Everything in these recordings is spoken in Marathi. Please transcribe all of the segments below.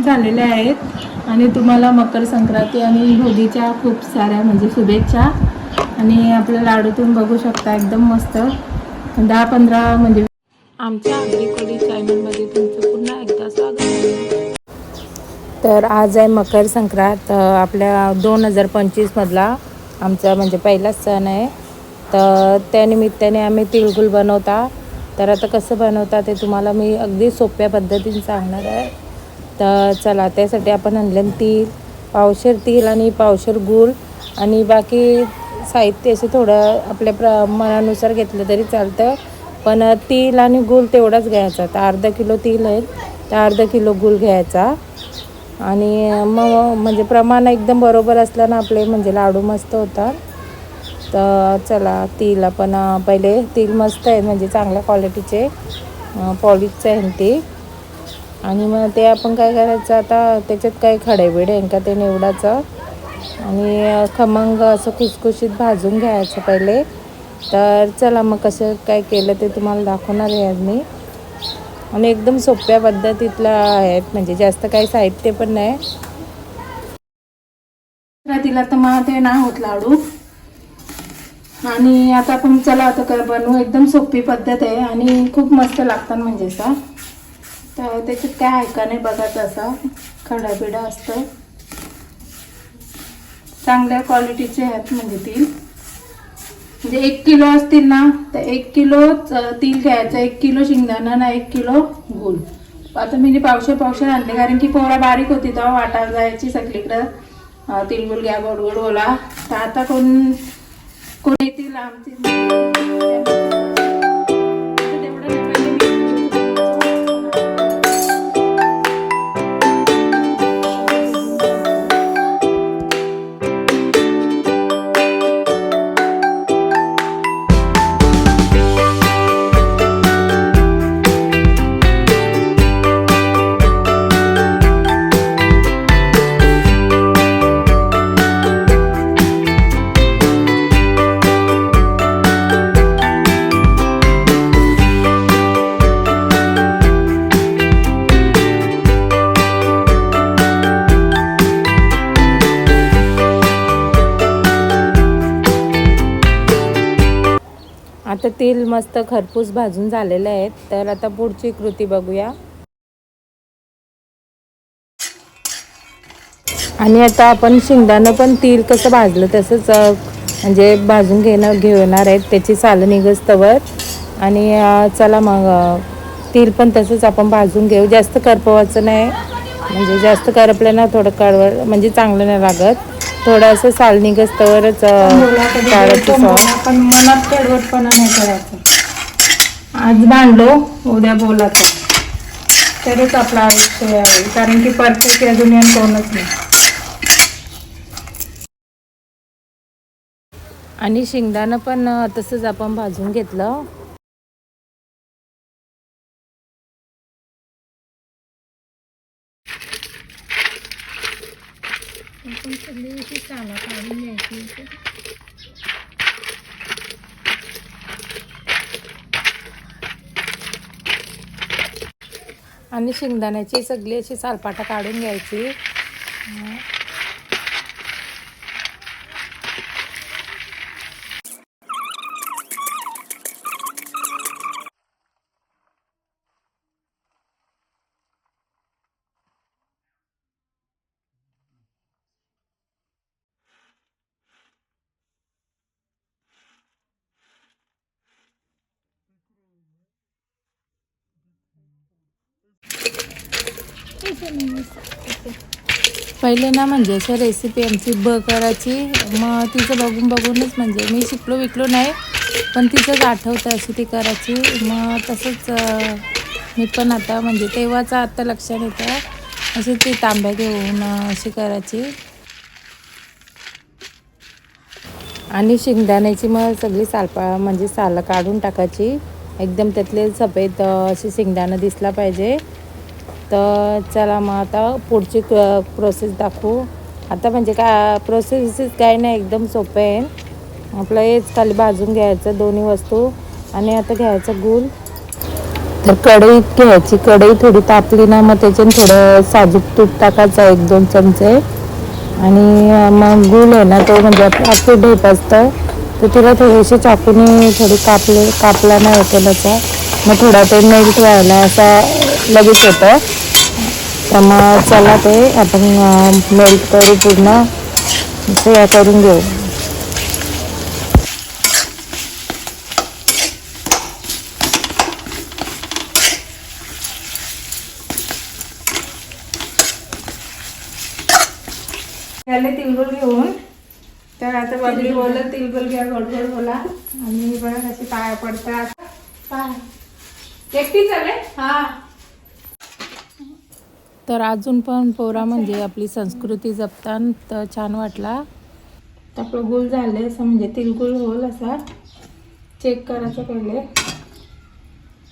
झालेले आहेत. आणि तुम्हाला मकर संक्रांती आणि होळीच्या खूप साऱ्या म्हणजे शुभेच्छा. आणि आपल्या लाडूतून बघू शकता एकदम मस्त. दहा पंधरा म्हणजे आमच्या अग्रिकोली चॅनलमध्ये तुमचं पुन्हा एकदा स्वागत तर आज आहे मकर संक्रांत. आपल्या दोन हजार पंचवीसमधला आमचा म्हणजे पहिलाच सण आहे. तर त्यानिमित्ताने आम्ही तिळगुळ बनवता. तर आता कसं बनवता ते तुम्हाला मी अगदी सोप्या पद्धतीने सांगणार आहे. तर चला त्यासाठी आपण आणलं तीळ पावशेर तीळ आणि पावशेर गूळ आणि बाकी साहित्य असे थोडं आपल्या प्र मनानुसार घेतलं तरी चालतं. पण तीळ आणि गूळ तेवढाच घ्यायचा. तर अर्धा किलो तीळ आहे तर अर्धा किलो गूळ घ्यायचा. आणि मग म्हणजे प्रमाण एकदम बरोबर असलं ना आपले म्हणजे लाडू मस्त होतात. तर चला तीळ आपण पहिले तीळ मस्त आहे म्हणजे चांगल्या क्वालिटीचे पॉलिशचं आहे ते. आणि मग ते आपण काय करायचं आता त्याच्यात काय खडेबिडे आहे का ते निवडायचं. आणि खमंग असं खुसखुशीत भाजून घ्यायचं पहिले. तर चला मग कसं काय केलं ते तुम्हाला दाखवणार आहे मी. आणि एकदम सोप्या पद्धतीतला आहेत म्हणजे जास्त काही साहित्य पण नाही. तिला तर मग ते ना होत लाडू. आणि आता आपण चला आता बनवू एकदम सोपी पद्धत आहे आणि खूप मस्त लागतात म्हणजे सा तर त्याच्यात काय आहे का नाही बघा तसा. खडाबिडा असतं. चांगल्या क्वालिटीचे आहेत म्हणजे तील म्हणजे एक किलो असतील ना तर एक किलो तील घ्यायचं. एक किलो शेंगदाणा ना एक किलो गुल आता मी जे पावशे पावशे आणले कारण की पोरा बारीक होती तेव्हा वाटायला जायची सगळीकडं. तिलगुल घ्या गोड गोड बोला. तर आता कोण कोण येतील आमची? तेल मस्त खरपूस भाजून झालेले आहेत. तर आता पुढची कृती बघूया. आणि आता आपण शेंगदाणं पण तेल कसं भाजलं तसंच म्हणजे भाजून घेणं घेणार आहेत. त्याची सालं निघस्तवर आणि चला मग तेल पण तसंच आपण भाजून घेऊ. जास्त करपवायचं नाही. म्हणजे जास्त करपलं ना थोडं कळवळ म्हणजे चांगलं नाही लागत. थोडं असं साल निघस्तवरच अ, काढायचं सॉस पण मनात कडवटपणा नाही करायचं. आज भांडलो उद्या बोलायचं. तरच आपलं आयुष्य आहे कारण की परफेक्ट या दुनियात कोणच नाही. आणि शेंगदाणं पण तसंच आपण भाजून घेतलं. आपण पण सगळी अशी चाला काढून घ्यायची आणि शेंगदाण्याची सगळी अशी सालपाटा काढून घ्यायची. पहिले ना म्हणजे असं रेसिपी आमची ब करायची. मग तिचं बघून बघूनच म्हणजे मी शिकलो विकलो नाही पण तिचंच आठवतं अशी ती करायची. मग तसंच मी पण आता म्हणजे तेव्हाचं आता लक्षात येतं अशी ती तांब्या घेऊन अशी करायची. आणि शेंगदाण्याची मग सगळी सालपा म्हणजे सालं काढून टाकायची. एकदम त्यातले सफेद अशी शेंगदाणं दिसला पाहिजे. तर चला मग आता पुढची प्रोसेस दाखवू. आता म्हणजे का प्रोसेस काय नाही एकदम सोपं आहे. आपलं हेच खाली भाजून घ्यायचं दोन्ही वस्तू आणि आता घ्यायचं गुल तर कढईत घ्यायची. कढई थोडी तापली ना मग त्याच्यात थोडं साजूक तूप टाकायचं एक दोन चमचे. आणि मग गुल आहे ना तो म्हणजे आपलं ढेप असतं. तर तिला थोडीशी चाकूने थोडी कापले कापला नाही होतं त्याचा मग थोडा ते मेल्ट व्हायला असा लगेच होतं तर मग चला ते आपण मेल्ट करू पूर्ण ते करून घेऊ. त्याला तिळगुळ घेऊन तर आता बबली बोलत तिळगुळ घ्या गोड गोड बोला. आणि मी बघा कशी पाया पडतात. पाय. एकटी चाले हा. तर अजून पण पोरा म्हणजे आपली संस्कृती जपतान तर छान वाटला. तर आपलं गुल झाले असं म्हणजे तिलगुल होल असा. चेक करायचं पहिले.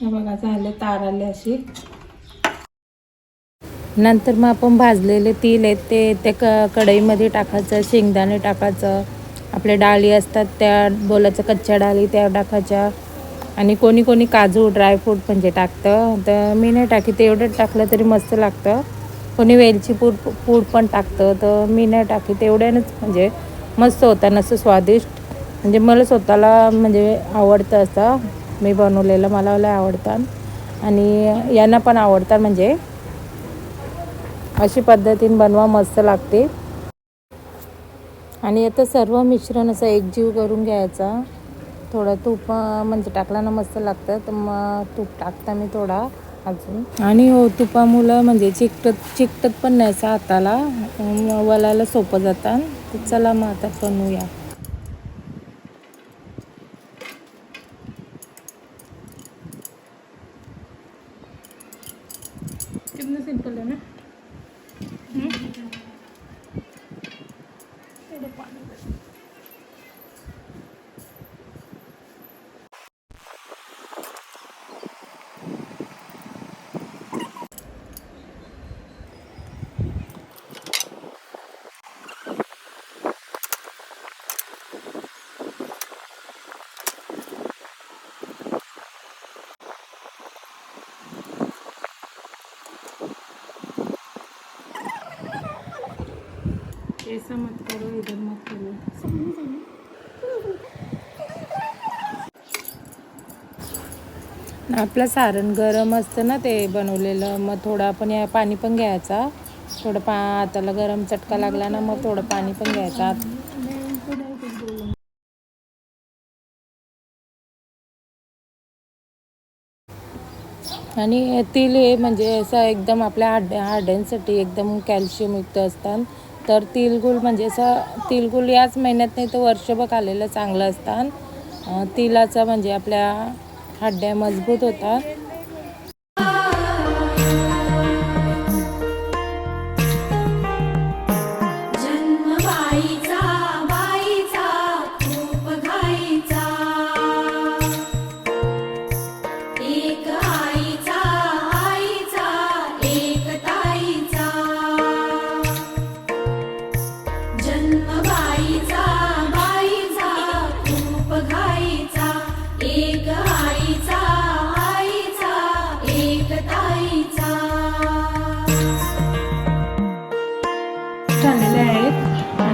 हे बघा झाले तार आले अशी. नंतर मग आपण भाजलेले तिल आहेत ते त्या क कढईमध्ये टाकायचं शेंगदाणे टाकायचं. आपल्या डाळी असतात त्या बोलायचं कच्च्या डाळी त्या टाकायच्या. आणि कोणी कोणी काजू ड्रायफ्रूट म्हणजे टाकतं. तर मी नाही टाकी तेवढंच टाकलं तरी मस्त लागतं. कोणी वेलची पूड पूड पण टाकतं. तर मी नाही टाकी तेवढ्यानंच म्हणजे मस्त होतं नसं स्वादिष्ट. म्हणजे मला स्वतःला म्हणजे आवडतं असं. मी बनवलेलं मला लय आवडतात आणि यांना पण आवडतात म्हणजे अशी पद्धतीने बनवा मस्त लागते. आणि आता सर्व मिश्रण असं एकजीव करून घ्यायचा. थोडं तूप म्हणजे टाकला ना मस्त लागतं. तर मग तूप टाकता मी थोडा अजून. आणि हो तुपामुळं म्हणजे चिकटत चिकटत पण नाही असं हाताला. वलायला सोपं जातं. तर चला मग आता बनवूया. कितना सिंपल है ना? ऐसा मत करो इधर मत करो. आपलं सारण गरम असतं ना ते बनवलेलं मग थोडं आपण या पाणी पण घ्यायचा. थोडं पा हाताला गरम चटका लागला ना मग थोडं पाणी पण घ्यायचा. आणि तिल हे म्हणजे असं एकदम आपल्या हाड हाड्यांसाठी एकदम कॅल्शियम युक्त असतात तर तिलगुल म्हणजे असं तिलगुळ याच महिन्यात नाही तर वर्षभर आलेलं चांगलं असतात तिलाचं म्हणजे आपल्या हड्ड्या मजबूत होतात.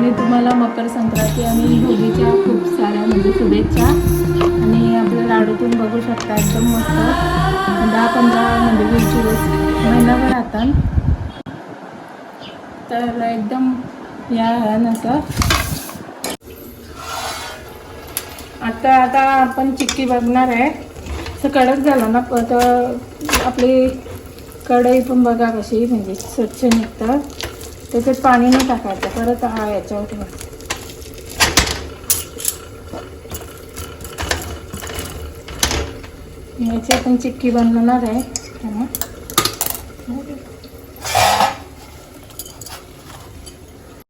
आणि तुम्हाला मकर संक्रांती आणि होळीच्या खूप साऱ्या म्हणजे शुभेच्छा. आणि आपल्या लाडूतून बघू शकता एकदम मस्त. दहा पंधरा म्हणजे वीस दिवस महिनाभर राहतात तर एकदम या असं आता आता आपण चिक्की बघणार आहे. असं कडक झालं ना तर आपली कढई पण बघा कशी म्हणजे स्वच्छ निघतं त्याच्यात पाणी नाही टाकायचं परत हा याच्यावर ठेवायचं. याची आपण चिक्की बनवणार आहे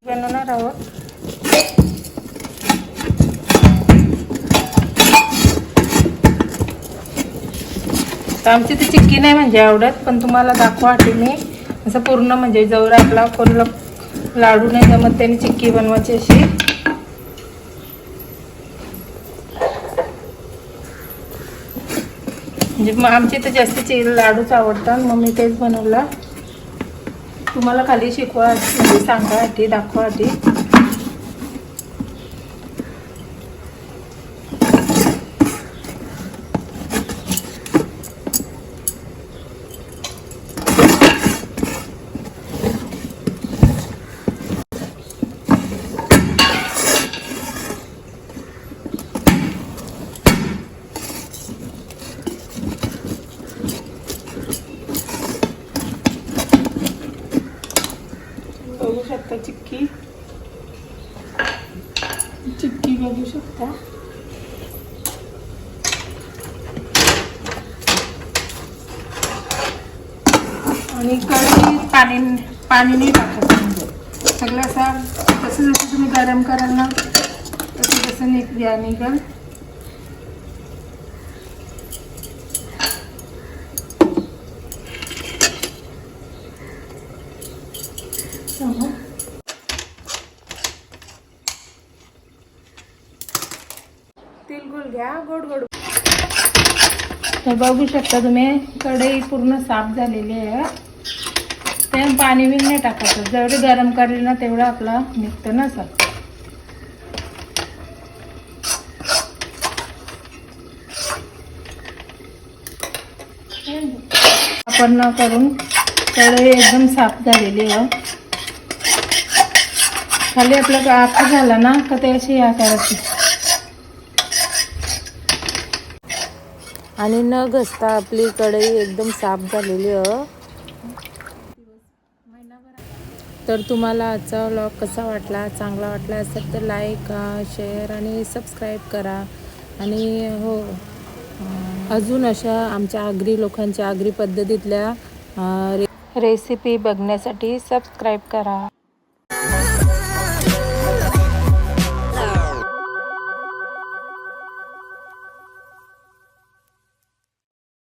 बनवणार आहोत तर आमची ती चिक्की नाही म्हणजे आवडत पण तुम्हाला दाखवा मी असं पूर्ण म्हणजे जवळ आपला पूर्ण लाडू नाही जमत त्याने चिक्की बनवायची अशी. म्हणजे मग आमचे तर चि लाडूच आवडतात मग मी तेच बनवला. तुम्हाला खाली शिकवा म्हणजे सांगा सांगासाठी दाखवा बघू शकता चिक्की चिक्की बघू शकता आणि कढई पाणी पाणी नाही टाकायचं म्हणजे. सगळं असं जसं जसं तुम्ही गरम कराल ना तसं तसं नीट द्या निघाल समोर घ्या गोड गोड. तर बघू शकता तुम्ही कढई पूर्ण साफ झालेली आहे. ते पाणी बिन नाही टाकायचं. जेवढे गरम करेल ना तेवढं आपलं निघतं ना सर. आपण न करून कढई एकदम साफ झालेली आहे. खाली आपलं आखा झाला ना का ते अशी या करायची. आणि न घसता आपली कढई एकदम साफ झालेली आहे. तर तुम्हाला आजचा व्लॉग कसा वाटला चांगला वाटला असेल तर लाईक शेअर आणि सबस्क्राईब करा. आणि हो अजून अशा आमच्या आगरी लोकांच्या आगरी पद्धतीतल्या रे रेसिपी बघण्यासाठी सबस्क्राईब करा.